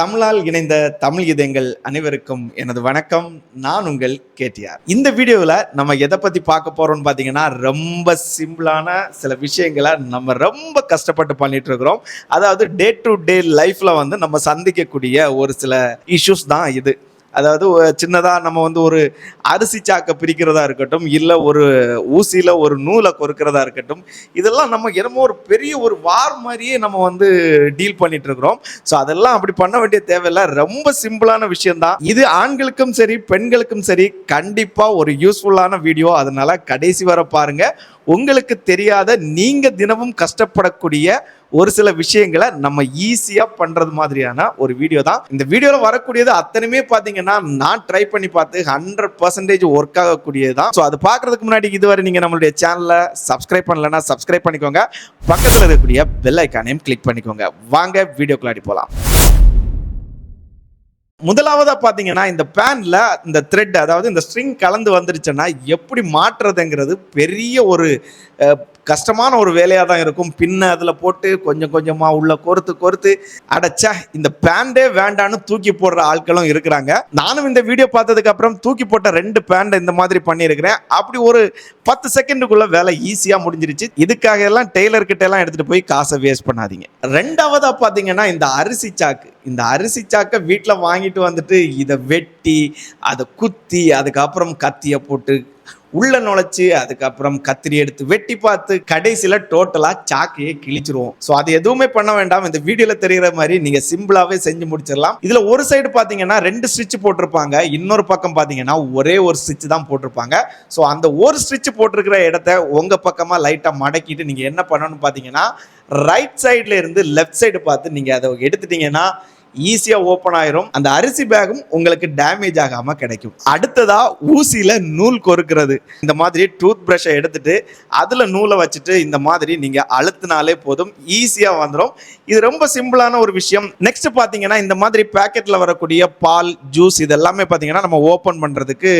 தமிழால் இணைந்த தமிழ் இதயங்கள் அனைவருக்கும் எனது வணக்கம். நான் உங்கள் கேடிஆர். இந்த வீடியோவில் நம்ம எதை பற்றி பார்க்க போகிறோம்னு பார்த்தீங்கன்னா ரொம்ப சிம்பிளான சில விஷயங்களை நம்ம ரொம்ப கஷ்டப்பட்டு பண்ணிட்டு இருக்கிறோம். அதாவது டே டு டே லைஃப்பில் வந்து நம்ம சந்திக்கக்கூடிய ஒரு சில இஷ்யூஸ் தான் இது. அதாவது சின்னதாக நம்ம வந்து ஒரு அரிசி சாக்கை பிரிக்கிறதா இருக்கட்டும் இல்லை ஒரு ஊசியில் ஒரு நூலை கொறுக்கிறதா இருக்கட்டும் இதெல்லாம் நம்ம என்னமோ ஒரு பெரிய ஒரு வார் மாதிரியே நம்ம வந்து டீல் பண்ணிட்டு இருக்கிறோம். ஸோ அதெல்லாம் அப்படி பண்ண வேண்டிய தேவையில்லை. ரொம்ப சிம்பிளான விஷயம்தான். இது ஆண்களுக்கும் சரி பெண்களுக்கும் சரி கண்டிப்பாக ஒரு யூஸ்ஃபுல்லான வீடியோ. அதனால கடைசி வர பாருங்க. உங்களுக்கு தெரியாத நீங்க தினமும் கஷ்டப்படக்கூடிய ஒரு சில விஷயங்களை நம்ம ஈஸியா பண்றது மாதிரியான ஒரு வீடியோ தான். இந்த வீடியோல வரக்கூடியது அத்தனையுமே பாத்தீங்கன்னா நான் ட்ரை பண்ணி பார்த்து ஹண்ட்ரட் பர்சன்டேஜ் ஒர்க் ஆகக்கூடியது தான். ஸோ அது பார்க்கறதுக்கு முன்னாடி இதுவரை நீங்க நம்மளுடைய சேனலை சப்ஸ்கிரைப் பண்ணலன்னா சப்ஸ்கிரைப் பண்ணிக்கோங்க. பக்கத்தில் இருக்கக்கூடிய பெல் ஐக்கானையும் கிளிக் பண்ணிக்கோங்க. வாங்க வீடியோக்குள்ளாடி போகலாம் முதலாவதா பார்த்தீங்கன்னா இந்த பேன்ல இந்த த்ரெட் அதாவது இந்த ஸ்ட்ரிங் கலந்து வந்துருச்சுன்னா எப்படி மாற்றுறதுங்கிறது பெரிய ஒரு கஷ்டமான ஒரு வேலையாக தான் இருக்கும். பின்ன அதில் போட்டு கொஞ்சம் கொஞ்சமாக உள்ள கோர்த்து கோர்த்து அடைச்சா இந்த பேண்டே வேண்டான்னு தூக்கி போடுற ஆட்களும் இருக்கிறாங்க. நானும் இந்த வீடியோ பார்த்ததுக்கு அப்புறம் தூக்கி போட்ட ரெண்டு பேண்டை இந்த மாதிரி பண்ணியிருக்கிறேன். அப்படி ஒரு பத்து செகண்டுக்குள்ள வேலை ஈஸியாக முடிஞ்சிருச்சு. இதுக்காக எல்லாம் டெய்லர் கிட்ட எல்லாம் எடுத்துட்டு போய் காசை வேஸ்ட் பண்ணாதீங்க. ரெண்டாவதாக பார்த்தீங்கன்னா இந்த அரிசி சாக்கு. இந்த அரிசி சாக்கை வீட்டில் வாங்கிட்டு வந்துட்டு இதை வெட்டி அதை குத்தி அதுக்கப்புறம் கத்தியை போட்டு உள்ள நுழைச்சு அதுக்கப்புறம் கத்திரி எடுத்து வெட்டி பார்த்து கடைசியில் டோட்டலாக சாக்கையே கிழிச்சிருவோம். ஸோ அது எதுவுமே பண்ண வேண்டாம். இந்த வீடியோவில் தெரிகிற மாதிரி நீங்கள் சிம்பிளாகவே செஞ்சு முடிச்சிடலாம். இதில் ஒரு சைடு பார்த்தீங்கன்னா ரெண்டு ஸ்டிச் போட்டிருப்பாங்க. இன்னொரு பக்கம் பார்த்தீங்கன்னா ஒரே ஒரு ஸ்டிச் தான் போட்டிருப்பாங்க. ஸோ அந்த ஒரு ஸ்டிச் போட்டிருக்கிற இடத்த உங்கள் பக்கமாக லைட்டாக மடக்கிட்டு நீங்கள் என்ன பண்ணணும்னு பார்த்தீங்கன்னா ரைட் சைடில் இருந்து லெஃப்ட் சைடு பார்த்து நீங்கள் அதை எடுத்துட்டீங்கன்னா ஈஸியாக ஓப்பன் ஆயிரும். அந்த அரிசி பேகும் உங்களுக்கு டேமேஜ் ஆகாமல் கிடைக்கும். அடுத்ததா ஊசியில் நூல் கொறுக்கிறது. இந்த மாதிரி டூத் ப்ரஷை எடுத்துட்டு அதில் நூலை வச்சுட்டு இந்த மாதிரி நீங்கள் அழுத்தினாலே போதும். ஈஸியாக வந்துடும் இது ரொம்ப சிம்பிளான ஒரு விஷயம். நெக்ஸ்ட் பார்த்தீங்கன்னா இந்த மாதிரி பேக்கெட்டில் வரக்கூடிய பால் ஜூஸ் இது எல்லாமே நம்ம ஓப்பன் பண்ணுறதுக்கு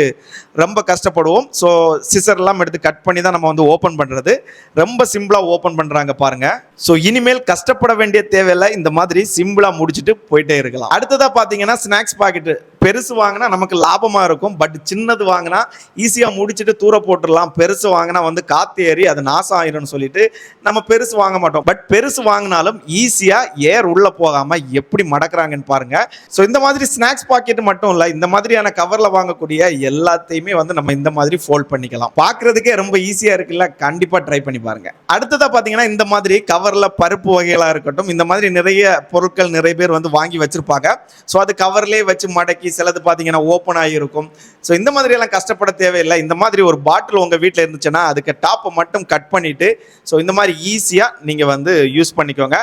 ரொம்ப கஷ்டப்படுவோம். ஸோ சிசர்லாம் எடுத்து கட் பண்ணி தான் நம்ம வந்து ஓப்பன் பண்ணுறது ரொம்ப சிம்பிளாக ஓப்பன் பண்ணுறாங்க பாருங்கள் ஸோ இனிமேல் கஷ்டப்பட வேண்டிய தேவையில்லை. இந்த மாதிரி சிம்பிளாக முடிச்சுட்டு போய் போயிட்டே இருக்கலாம். அடுத்ததா பாத்தீங்கன்னா ஸ்நாக்ஸ் பாக்கெட் பெருசு வாங்கினா நமக்கு லாபமா இருக்கும். பட் சின்னது வாங்கினா ஈஸியா முடிச்சுட்டு தூர போட்டுடலாம். பெருசு வாங்கினா வந்து காத்து ஏறி அது நாசம் ஆயிரும்னு சொல்லிட்டு நம்ம பெருசு வாங்க மாட்டோம். பட் பெருசு வாங்கினாலும் ஈஸியா ஏர் உள்ள போகாம எப்படி மடக்குறாங்கன்னு பாருங்க. ஸோ இந்த மாதிரி ஸ்நாக்ஸ் பாக்கெட் மட்டும் இல்லை இந்த மாதிரியான கவர்ல வாங்கக்கூடிய எல்லாத்தையுமே வந்து நம்ம இந்த மாதிரி ஃபோல்ட் பண்ணிக்கலாம். பார்க்கிறதுக்கே ரொம்ப ஈஸியா இருக்குல்ல? கண்டிப்பா ட்ரை பண்ணி பாருங்க. அடுத்ததா பாத்தீங்கன்னா இந்த மாதிரி கவர்ல பருப்பு வகைகளா இருக்கட்டும் இந்த மாதிரி நிறைய பொருட்கள் நிறைய பேர் வந்து வாங்கி வச்சிருப்பாங்க. ஸோ அது கவர்லேயே வச்சு மடக்கி சிலது பார்த்தீங்கன்னா ஓப்பன் ஆகியிருக்கும். ஸோ இந்த மாதிரியெல்லாம் கஷ்டப்பட தேவையில்லை. இந்த மாதிரி ஒரு பாட்டில் உங்கள் வீட்டில் இருந்துச்சுன்னா அதுக்கு டாப்பை மட்டும் கட் பண்ணிட்டு ஸோ இந்த மாதிரி ஈஸியாக நீங்கள் வந்து யூஸ் பண்ணிக்கோங்க.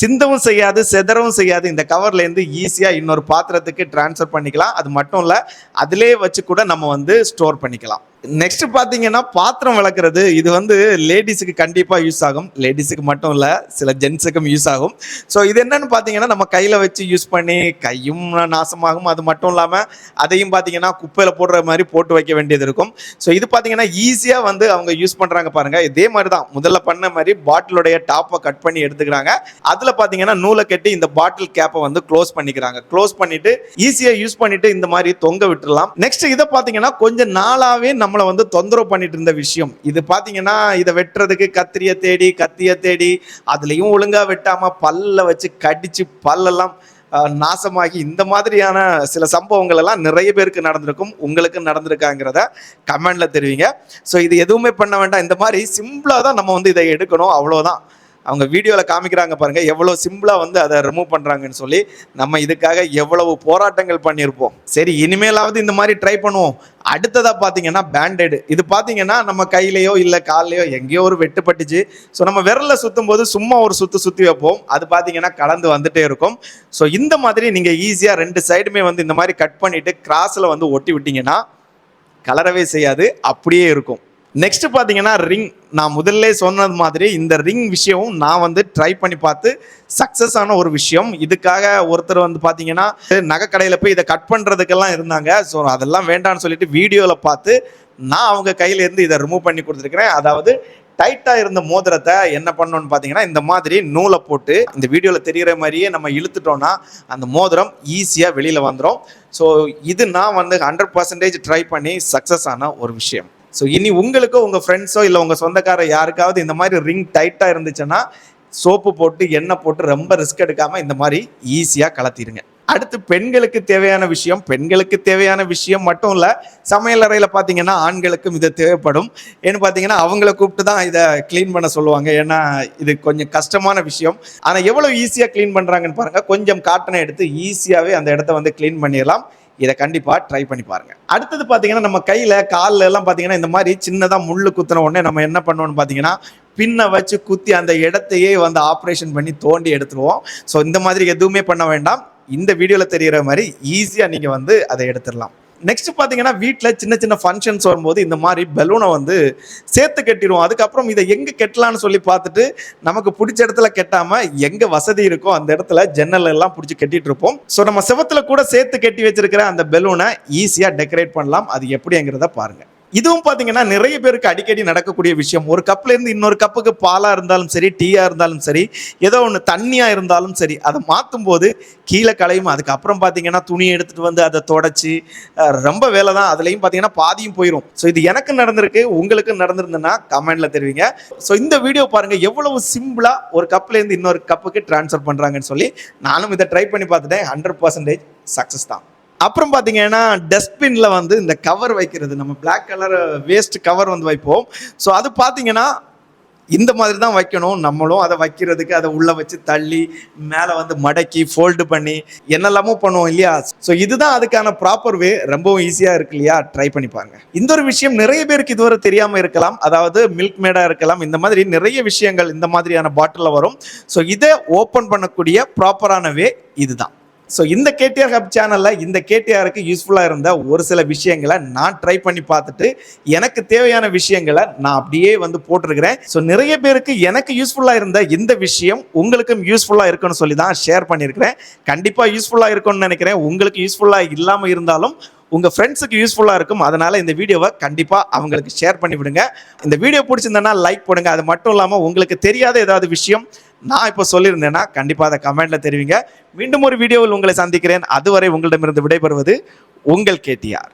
சிந்தவும் செய்யாது செதறவும் செய்யாது. இந்த கவர்லேருந்து ஈஸியாக இன்னொரு பாத்திரத்துக்கு ட்ரான்ஸ்ஃபர் பண்ணிக்கலாம். அது மட்டும் இல்லை அதிலே வச்சு கூட நம்ம வந்து ஸ்டோர் பண்ணிக்கலாம். நெக்ஸ்ட் பார்த்தீங்கன்னா பாத்திரம் விளக்குறது. இது வந்து லேடிஸுக்கு கண்டிப்பாக யூஸ் ஆகும். லேடிஸுக்கு மட்டும் இல்லை சில ஜென்ஸுக்கும் யூஸ் ஆகும். ஸோ இது என்னன்னு பார்த்தீங்கன்னா நம்ம கையில் வச்சு யூஸ் பண்ணி கையும் நாசமாகும். அது மட்டும் இல்லாமல் அதையும் பார்த்தீங்கன்னா குப்பையில் போடுற மாதிரி போட்டு வைக்க வேண்டியது இருக்கும். ஸோ இது பார்த்தீங்கன்னா ஈஸியாக வந்து அவங்க யூஸ் பண்ணுறாங்க பாருங்கள் இதே மாதிரி தான். முதல்ல பண்ண மாதிரி பாட்டிலுடைய டாப்பை கட் பண்ணி எடுத்துக்கிறாங்க. அதில் பார்த்தீங்கன்னா நூலை கட்டி இந்த பாட்டில் கேப்பை வந்து க்ளோஸ் பண்ணிக்கிறாங்க. க்ளோஸ் பண்ணிட்டு ஈஸியாக யூஸ் பண்ணிட்டு இந்த மாதிரி தொங்க விட்டுடலாம் நெக்ஸ்ட் இதை பார்த்தீங்கன்னா கொஞ்சம் நாளாகவே நம்ம நம்மளை வந்து தொந்தரவு பண்ணிட்டு இருந்த விஷயம். இது பார்த்தீங்கன்னா இதை வெட்டுறதுக்கு கத்திரியை தேடி கத்தியை தேடி அதுலேயும் ஒழுங்காக வெட்டாமல் பல்ல வச்சு கடித்து பல்லெல்லாம் நாசமாகி இந்த மாதிரியான சில சம்பவங்கள் எல்லாம் நிறைய பேருக்கு நடந்திருக்கும் உங்களுக்கு நடந்திருக்காங்கிறத கமெண்ட்ல தெரிவிங்க. ஸோ இது எதுவுமே பண்ண வேண்டாம். இந்த மாதிரி சிம்பிளாக தான் நம்ம வந்து இதை எடுக்கணும். அவ்வளோதான் அவங்க வீடியோவில் காமிக்கிறாங்க பாருங்கள் எவ்வளோ சிம்பிளாக வந்து அதை ரிமூவ் பண்ணுறாங்கன்னு சொல்லி நம்ம இதுக்காக எவ்வளவு போராட்டங்கள் பண்ணியிருப்போம். சரி இனிமேலாவது இந்த மாதிரி ட்ரை பண்ணுவோம். அடுத்ததாக பார்த்தீங்கன்னா பேண்டேடு இது பார்த்தீங்கன்னா நம்ம கையிலையோ இல்லை கால்லையோ எங்கேயோ ஒரு வெட்டுப்பட்டுச்சு ஸோ நம்ம விரலில் சுற்றும் போது சும்மா ஒரு சுற்று சுற்றி வைப்போம். அது பார்த்தீங்கன்னா கலந்து வந்துட்டே இருக்கும். ஸோ இந்த மாதிரி நீங்கள் ஈஸியாக ரெண்டு சைடுமே வந்து இந்த மாதிரி கட் பண்ணிவிட்டு கிராஸில் வந்து ஒட்டி விட்டிங்கன்னா கலரவே செய்யாது. அப்படியே இருக்கும். நெக்ஸ்ட் பார்த்தீங்கன்னா ரிங் நான் முதல்ல சொன்னது மாதிரி இந்த ரிங் விஷயமும் நான் வந்து ட்ரை பண்ணி பார்த்து சக்ஸஸ் ஆன ஒரு விஷயம். இதுக்காக ஒருத்தர் வந்து பார்த்தீங்கன்னா நகைக்கடையில் போய் இதை கட் பண்ணுறதுக்கெல்லாம் இருந்தாங்க. ஸோ அதெல்லாம் வேண்டாம்னு சொல்லிட்டு வீடியோவில் பார்த்து நான் அவங்க கையிலேருந்து இதை ரிமூவ் பண்ணி கொடுத்துருக்கிறேன். அதாவது டைட்டாக இருந்த மோதிரத்தை என்ன பண்ணணும்னு பார்த்தீங்கன்னா இந்த மாதிரி நூலை போட்டு இந்த வீடியோவில் தெரிகிற மாதிரியே நம்ம இழுத்துட்டோம்னா அந்த மோதிரம் ஈஸியாக வெளியில் வந்துடும் ஸோ இது நான் வந்து ஹண்ட்ரட் பர்சன்டேஜ் ட்ரை பண்ணி சக்ஸஸ் ஆன ஒரு விஷயம். ஸோ இனி உங்களுக்கோ உங்கள் ஃப்ரெண்ட்ஸோ இல்லை உங்கள் சொந்தக்கார யாருக்காவது இந்த மாதிரி ரிங் டைட்டாக இருந்துச்சுன்னா சோப்பு போட்டு எண்ணெய் போட்டு ரொம்ப ரிஸ்க் எடுக்காமல் இந்த மாதிரி ஈஸியாக கலத்திடுங்க அடுத்து பெண்களுக்கு தேவையான விஷயம் பெண்களுக்கு தேவையான விஷயம் மட்டும் இல்லை சமையல் அறையில் பார்த்தீங்கன்னா ஆண்களுக்கும் இது தேவைப்படும். ஏன்னு பார்த்தீங்கன்னா அவங்கள கூப்பிட்டு தான் இதை க்ளீன் பண்ண சொல்லுவாங்க. ஏன்னா இது கொஞ்சம் கஷ்டமான விஷயம். ஆனால் எவ்வளோ ஈஸியாக க்ளீன் பண்ணுறாங்கன்னு பாருங்கள் கொஞ்சம் காட்டனை எடுத்து ஈஸியாகவே அந்த இடத்த வந்து க்ளீன் பண்ணிடலாம். இதை கண்டிப்பாக ட்ரை பண்ணி பாருங்கள் அடுத்தது பார்த்தீங்கன்னா நம்ம கையில் காலில் எல்லாம் பார்த்தீங்கன்னா இந்த மாதிரி சின்னதாக முள் குத்துன உடனே நம்ம என்ன பண்ணுவோம்னு பார்த்தீங்கன்னா பின்னை வச்சு குத்தி அந்த இடத்தையே வந்து ஆப்ரேஷன் பண்ணி தோண்டி எடுத்துருவோம். ஸோ இந்த மாதிரி எதுவுமே பண்ண வேண்டாம். இந்த வீடியோவில் தெரிகிற மாதிரி ஈஸியாக நீங்கள் வந்து அதை எடுத்துடலாம். நெக்ஸ்ட் பார்த்தீங்கன்னா வீட்டில் சின்ன சின்ன ஃபங்க்ஷன்ஸ் வரும்போது இந்த மாதிரி பலூனை வந்து சேர்த்து கட்டிடுவோம். அதுக்கப்புறம் இதை எங்கே கட்டலாம்னு சொல்லி பார்த்துட்டு நமக்கு பிடிச்ச இடத்துல கட்டாமல் எங்கே வசதி இருக்கோ அந்த இடத்துல ஜன்னல் எல்லாம் பிடிச்சி கட்டிட்டு இருப்போம். ஸோ நம்ம செவத்தில் கூட சேர்த்து கட்டி வச்சிருக்கிற அந்த பெலூனை ஈஸியாக டெக்கரேட் பண்ணலாம். அது எப்படிங்கிறத பாருங்கள் இதுவும் பார்த்தீங்கன்னா நிறைய பேருக்கு அடிக்கடி நடக்கக்கூடிய விஷயம். ஒரு கப்லேருந்து இன்னொரு கப்புக்கு பாலாக இருந்தாலும் சரி டீயாக இருந்தாலும் சரி ஏதோ ஒன்று தண்ணியாக இருந்தாலும் சரி அதை மாற்றும் போது கீழே களையும். அதுக்கப்புறம் பார்த்தீங்கன்னா துணி எடுத்துகிட்டு வந்து அதை தொடச்சி ரொம்ப வேலை தான். அதுலேயும் பார்த்தீங்கன்னா பாதியும் போயிடும் ஸோ இது எனக்கு நடந்திருக்கு உங்களுக்கு நடந்திருந்ததுன்னா கமெண்டில் தெரிவிங்க. ஸோ இந்த வீடியோ பாருங்கள் எவ்வளவு சிம்பிளாக ஒரு கப்லேருந்து இன்னொரு கப்புக்கு ட்ரான்ஸ்ஃபர் பண்ணுறாங்கன்னு சொல்லி நானும் இதை ட்ரை பண்ணி பார்த்துட்டேன். ஹண்ட்ரட் பர்சன்டேஜ் சக்ஸஸ் தான். அப்புறம் பார்த்தீங்கன்னா டஸ்ட்பினில் வந்து இந்த கவர் வைக்கிறது. நம்ம பிளாக் கலர் வேஸ்ட் கவர் வந்து வைப்போம். ஸோ அது பார்த்தீங்கன்னா இந்த மாதிரி தான் வைக்கணும். நம்மளும் அதை வைக்கிறதுக்கு அதை உள்ளே வச்சு தள்ளி மேலே வந்து மடக்கி ஃபோல்டு பண்ணி என்னெல்லாமோ பண்ணுவோம் இல்லையா? ஸோ இதுதான் அதுக்கான ப்ராப்பர் வே ரொம்பவும் ஈஸியாக இருக்கு இல்லையா? ட்ரை பண்ணி பாருங்க. இந்த ஒரு விஷயம் நிறைய பேருக்கு இதுவரை தெரியாமல் இருக்கலாம். அதாவது மில்க் மேடாக இருக்கலாம். இந்த மாதிரி நிறைய விஷயங்கள் இந்த மாதிரியான பாட்டிலில் வரும். ஸோ இதை ஓப்பன் பண்ணக்கூடிய ப்ராப்பரான வே இதுதான். ஸோ இந்த கேடிஆர் ஹப் சேனலில் இந்த கேடிஆருக்கு யூஸ்ஃபுல்லாக இருந்த ஒரு சில விஷயங்களை நான் ட்ரை பண்ணி பார்த்துட்டு எனக்கு தேவையான விஷயங்களை நான் அப்படியே வந்து போட்டிருக்கிறேன். ஸோ நிறைய பேருக்கு எனக்கு யூஸ்ஃபுல்லாக இருந்த இந்த விஷயம் உங்களுக்கும் யூஸ்ஃபுல்லாக இருக்குன்னு சொல்லி தான் ஷேர் பண்ணியிருக்கிறேன். கண்டிப்பாக யூஸ்ஃபுல்லாக இருக்கும்னு நினைக்கிறேன். உங்களுக்கு யூஸ்ஃபுல்லாக இல்லாமல் இருந்தாலும் உங்கள் ஃப்ரெண்ட்ஸுக்கு யூஸ்ஃபுல்லாக இருக்கும். அதனால் இந்த வீடியோவை கண்டிப்பாக அவங்களுக்கு ஷேர் பண்ணி விடுங்க இந்த வீடியோ பிடிச்சிருந்தேன்னா லைக் போடுங்க. அது மட்டும் இல்லாமல் உங்களுக்கு தெரியாத ஏதாவது விஷயம் நான் இப்போ சொல்லியிருந்தேன்னா கண்டிப்பாக அதை கமெண்ட்டில் தெரிவிங்க. மீண்டும் ஒரு வீடியோவில் உங்களை சந்திக்கிறேன். அதுவரை உங்களிடமிருந்து விடைபெறுவது உங்கள் கேடிஆர்.